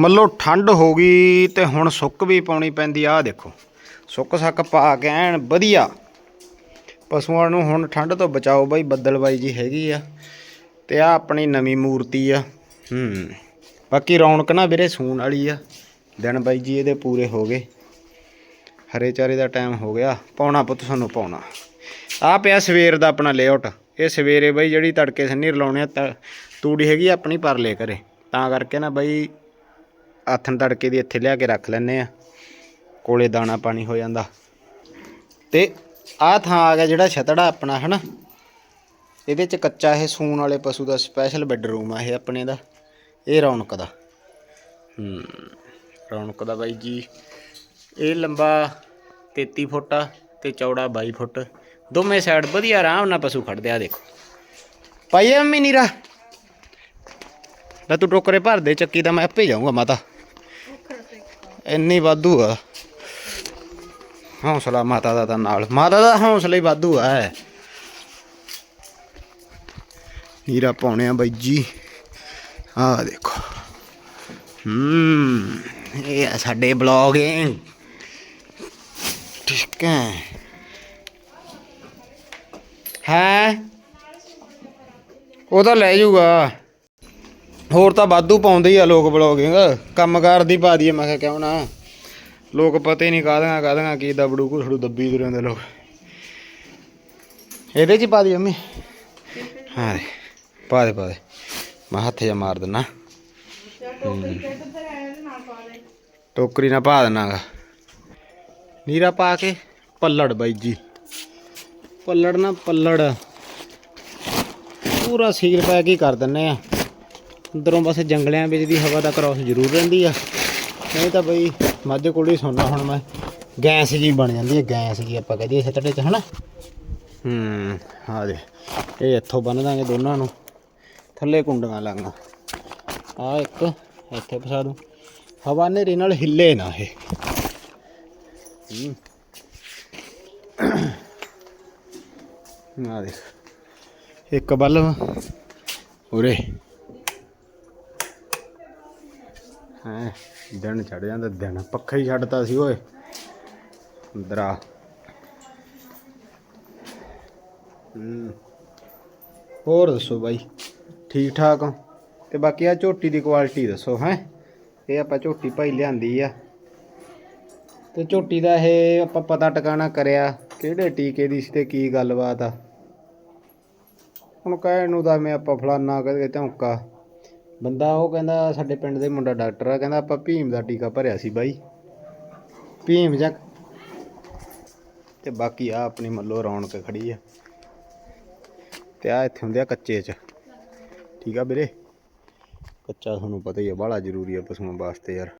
ਮੱਲੋ ਠੰਡ ਹੋ ਗਈ ਤੇ ਹੁਣ ਸੁੱਕ ਵੀ ਪਾਉਣੀ ਪੈਂਦੀ ਆ, ਆਹ ਦੇਖੋ। ਸੁੱਕ ਸੱਕ ਪਾ ਕੇ ਐਨ ਵਧੀਆ। ਪਸ਼ੂਆਂ ਨੂੰ ਹੁਣ ਠੰਡ ਤੋਂ ਬਚਾਓ ਬਾਈ, ਬੱਦਲਬਾਈ ਜੀ ਹੈਗੀ ਆ ਤੇ ਆ ਆਪਣੀ ਨਵੀਂ ਮੂਰਤੀ ਆ। ਹੂੰ, ਬਾਕੀ ਰੌਣਕ ਨਾ ਵੀਰੇ ਸੂਣ ਵਾਲੀ ਆ। ਦਿਨ ਬਾਈ ਜੀ ਇਹਦੇ ਪੂਰੇ ਹੋ ਗਏ। ਹਰੇ ਚਾਰੇ ਦਾ ਟਾਈਮ ਹੋ ਗਿਆ। ਪਾਉਣਾ ਪੁੱਤ ਸਾਨੂੰ ਪਾਉਣਾ। ਆ ਪਿਆ ਸਵੇਰ ਦਾ ਆਪਣਾ ਲੇਆਊਟ। ਇਹ ਸਵੇਰੇ ਬਾਈ ਜਿਹੜੀ ਤੜਕੇ ਸੰਨੀ ਰਲਾਉਣੇ ਆ, ਤ- ਤੂੜੀ ਹੈਗੀ ਆਪਣੀ, ਪਰ ਪਰਲੇ ਘਰੇ ਤਾਂ ਕਰਕੇ ਨਾ ਬਾਈ ਆਥਣ ਤੜਕੇ ਦੀ ਇੱਥੇ ਲਿਆ ਕੇ ਰੱਖ ਲੈਨੇ ਆ। ਕੋਲੇ ਦਾਣਾ ਪਾਣੀ ਹੋ ਜਾਂਦਾ। ਤੇ ਆਹ ਥਾਂ ਆ ਗਿਆ ਜਿਹੜਾ ਛਤੜਾ ਆਪਣਾ, ਹਨਾ? ਇਹਦੇ ਚ ਕੱਚਾ ਇਹ ਸੂਣ ਵਾਲੇ ਪਸ਼ੂ ਦਾ ਸਪੈਸ਼ਲ ਬੈਡਰੂਮ ਆ ਇਹ ਆਪਣੇ ਦਾ। ਇਹ ਰੌਣਕ ਦਾ। ਹੂੰ, ਰੌਣਕ ਦਾ ਬਾਈ ਜੀ। ਇਹ ਲੰਬਾ 33 ਫੁੱਟ ਆ ਤੇ ਚੌੜਾ 22 ਫੁੱਟ। ਦੋਵੇਂ ਸਾਈਡ ਵਧੀਆ ਆਰਾਮ ਨਾਲ ਪਸ਼ੂ ਖੜਦੇ ਆ, ਦੇਖੋ। ਪਾਈਏ ਮੰਮੀ ਨੀਰਾ। ਲੈ ਤੂੰ ਟੋਕਰੇ ਭਰ ਦੇ, ਚੱਕੀ ਤਾਂ ਮੈਂ ਆਪੇ ਜਾਊਂਗਾ ਮਾਤਾ। ਇੰਨੀ ਵਾਧੂ ਆ। ਹੌਸਲਾ ਮਾਤਾ ਦਾ ਤਾਂ ਨਾਲ। ਮਾਤਾ ਦਾ ਹੌਸਲਾ ਹੀ ਵਾਧੂ ਆ। ਨੀਰਾ ਪਾਉਣੇ ਆ ਬਾਈ ਜੀ। ਆਹ ਦੇਖੋ। ਹੂੰ, ਇਹ ਆ ਸਾਡੇ ਬਲੌਗਿੰਗ ਠੀਕ ਹੈ। ਹੈ? ਉਹ ਤਾਂ ਲੈ ਜਾਊਗਾ। ਹੋਰ ਤਾਂ ਵਾਧੂ ਪਾਉਂਦੇ ਹੀ ਆ ਲੋਕ ਬਲੌਗਿੰਗ ਕੰਮਕਾਰ ਦੀ ਪਾ ਦਈਏ, ਮੈਂ ਕਿਹਾ ਕਿਉਂ ਨਾ। ਲੋਕ ਪਤਾ ਹੀ ਨਹੀਂ ਕਾਹਦੀਆਂ ਕਾਹਦੀਆਂ ਕੀ ਦਬੜੂ ਘੁਸੜੂ ਦੱਬੀ ਤੁਰੇ ਹੁੰਦੇ ਲੋਕ। ਇਹਦੇ ਚ ਪਾ ਦੀ ਮੰਮੀ। ਹਾਂ ਪਾ ਦੇ ਪਾ ਦੇ। ਮੈਂ ਹੱਥ ਜਾ ਮਾਰ ਦਿੰਨਾ। ਟੋਕਰੀ ਨਾ ਪਾ ਦੇਣਾਗਾ ਨੀਰਾ ਪਾ ਕੇ, ਪੱਲੜ ਬਾਈ ਜੀ। ਪੱਲੜ ਨਾ ਪੱਲੜ। ਪੂਰਾ ਸੀਲ ਪੈ ਕੇ ਕਰ ਦਿੰਨੇ ਆ। ਅੰਦਰੋਂ ਬਸ ਜੰਗਲਿਆਂ ਵਿੱਚ ਦੀ ਹਵਾ ਦਾ ਕ੍ਰਾਸ ਜ਼ਰੂਰ ਰਹਿੰਦੀ ਆ। ਨਹੀਂ ਤਾਂ ਬਈ ਮੱਝ ਕੋਲ ਹੀ ਸੌਣਾ ਹੁਣ ਮੈਂ। ਗੈਸ ਜੀ ਬਣ ਜਾਂਦੀ ਹੈ ਗੈਸ ਜੀ ਆਪਾਂ ਕਹਦੇ ਛੱਟੜੇ ਚ ਹਨਾ? ਹੂੰ ਆ ਦੇ। ਇਹ ਇੱਥੋਂ ਬੰਨ ਦਾਂਗੇ ਦੋਨਾਂ ਨੂੰ। ਥੱਲੇ ਕੁੰਡੀਆਂ ਲਾਂਗਾ। ਆ ਇੱਕ ਇੱਥੇ ਫਸਾ ਦੂੰ। ਹਵਾ ਨੇਰੀ ਨਾਲ ਹਿੱਲੇ ਨਾ ਇਹ। ਹੂੰ। ਆ ਦੇਖ ਇੱਕ ਬਲਬ। ਉਰੇ। ਹੈ, ਦਿਨ ਚੜ ਜਾਂਦਾ, ਦਿਨ ਪੱਖਾ ਹੀ ਛੱਡਤਾ ਸੀ, ਓਏ। ਅੰਦਰਾ। ਹੋਰ ਦੱਸੋ ਬਾਈ ਠੀਕ ਠਾਕ ਹੋ? ਤੇ ਬਾਕੀ ਆ ਝੋਟੀ ਦੀ ਕੁਆਲਿਟੀ ਦੱਸੋ, ਹੈ? ਇਹ ਆਪਾਂ ਝੋਟੀ ਭਾਈ ਲਿਆਂਦੀ ਆ। ਤੇ ਝੋਟੀ ਦਾ ਇਹ ਆਪਾਂ ਪਤਾ ਟਿਕਾਣਾ ਕਰਿਆ, ਕਿਹੜੇ ਟੀਕੇ ਦੀ ਸੀ ਤੇ ਕੀ ਗੱਲਬਾਤ ਆ। ਹੁਣ ਕਹਿਣ ਨੂੰ ਤਾਂ ਮੈਂ ਆਪਾਂ ਫਲਾਨਾ ਕਹਿੰਦੇ ਝੌਂਕਾ ਬੰਦਾ ਉਹ ਕਹਿੰਦਾ ਸਾਡੇ ਪਿੰਡ ਦੇ ਮੁੰਡਾ ਡਾਕਟਰ ਆ, ਕਹਿੰਦਾ ਆਪਾਂ ਭੀਮ ਦਾ ਟੀਕਾ ਭਰਿਆ ਸੀ ਬਾਈ। ਭੀਮ ਜਾਂ ਤੇ ਬਾਕੀ ਆ ਆਪਣੀ ਮੱਲੋ ਰੌਣਕ ਖੜੀ ਆ। ਤੇ ਆ ਇੱਥੇ ਹੁੰਦੇ ਆ ਕੱਚੇ ਚ। ਠੀਕ ਆ ਵੀਰੇ? ਕੱਚਾ ਤੁਹਾਨੂੰ ਪਤਾ ਹੀ ਆ, ਬਾਹਲਾ ਜ਼ਰੂਰੀ ਆ ਪਸ਼ੂਆਂ ਵਾਸਤੇ ਯਾਰ।